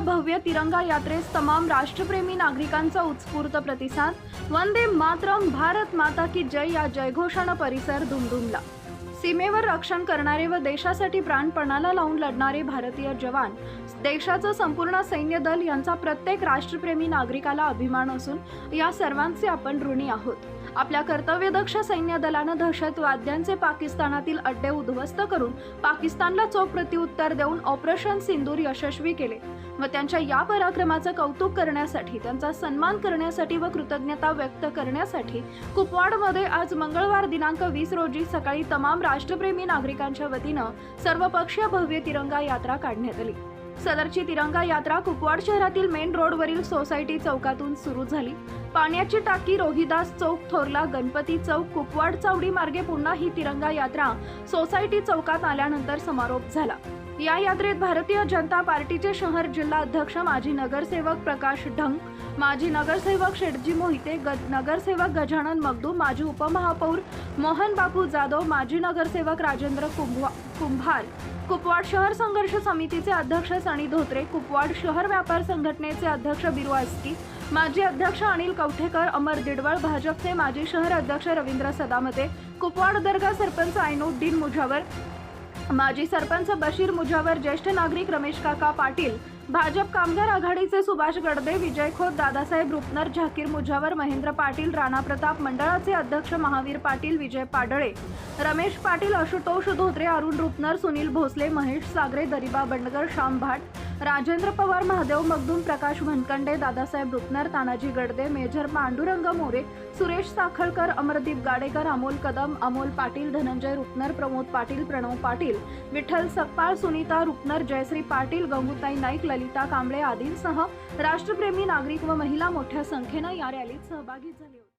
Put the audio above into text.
भव्य तिरंगा यात्रेस तमाम राष्ट्रप्रेमी नागरिकांचा उत्स्फूर्त प्रतिसाद. वंदे मातरम भारत माता की जय या जयघोषानं परिसर धुमधुमला सीमेवर रक्षण करणारे व देशासाठी प्राणपणाला लावून लढणारे भारतीय जवान. देशाचं संपूर्ण सैन्य दल यांचा प्रत्येक राष्ट्रप्रेमी नागरिकाला अभिमान असून या सर्वांचे आपण ऋणी आहोत. आपल्या कर्तव्यदक्ष सैन्य दलानं दहशतवाद्यांचे पाकिस्तानातील अड्डे उद्ध्वस्त करून पाकिस्तानला चोख प्रत्युत्तर देऊन ऑपरेशन सिंदूर यशस्वी केले व त्यांच्या या पराक्रमाचं कौतुक करण्यासाठी त्यांचा सन्मान करण्यासाठी व कृतज्ञता व्यक्त करण्यासाठी कुपवाडमध्ये आज मंगळवार दिनांक वीस रोजी सकाळी तमाम राष्ट्रप्रेमी नागरिकांच्या वतीनं सर्वपक्षीय भव्य तिरंगा यात्रा काढण्यात आली. सदरची तिरंगा यात्रा कुपवाड शहरातील मेन रोडवरील सोसायटी चौकातून सुरू झाली. पाण्याची टाकी रोहिदास चौक थोरला गणपती चौक कुपवाड चावडी मार्गे पुन्हा ही तिरंगा यात्रा सोसायटी चौकात आल्यानंतर समारोप झाला. या यात्रेत भारतीय जनता पार्टीचे शहर जिल्हा अध्यक्ष माजी नगरसेवक प्रकाश ढंग माजी नगरसेवक शेटजी मोहिते नगरसेवक गजानन मगदू माजी उपमहापौर मोहन बापू जाधव माजी नगरसेवक राजेंद्र कुंभवा कुंभार कुपवाड शहर संघर्ष समितीचे अध्यक्ष सनी धोत्रे कुपवाड शहर व्यापार संघटनेचे अध्यक्ष बिरू आस्की माजी अध्यक्ष अनिल कवठेकर अमर दिडवळ भाजपचे माजी शहर अध्यक्ष रवींद्र सदामते कुपवाड दर्गा सरपंच आयनुद्दीन मुजावर माजी सरपंच बशीर मुजावर ज्येष्ठ नागरिक रमेश काका पाटील भाजप कामगार आघाडीचे सुभाष गडदे विजय खोत दादासाहेब रुपनर झाकीर मुजावर महेंद्र पाटील राणा प्रताप मंडळाचे अध्यक्ष महावीर पाटील विजय पाडळे रमेश पाटील आशुतोष धोत्रे अरुण रुपनर सुनील भोसले महेश सागरे दरिबा बंडगर श्याम भाट राजेंद्र पवार महादेव मगदूम प्रकाश भनकंडे दादासाहेब रुपनर तानाजी गडदे मेजर पांडुरंग मोरे सुरेश साखळकर अमरदीप गाडेकर अमोल कदम अमोल पाटील धनंजय रुपनर प्रमोद पाटील प्रणव पाटील विठ्ठल सकपाळ सुनीता रुपनर जयश्री पाटील गंगूताई नाईक ललिता कांबळे आदींसह राष्ट्रप्रेमी नागरिक व महिला मोठ्या संख्येनं या रॅलीत सहभागी झाले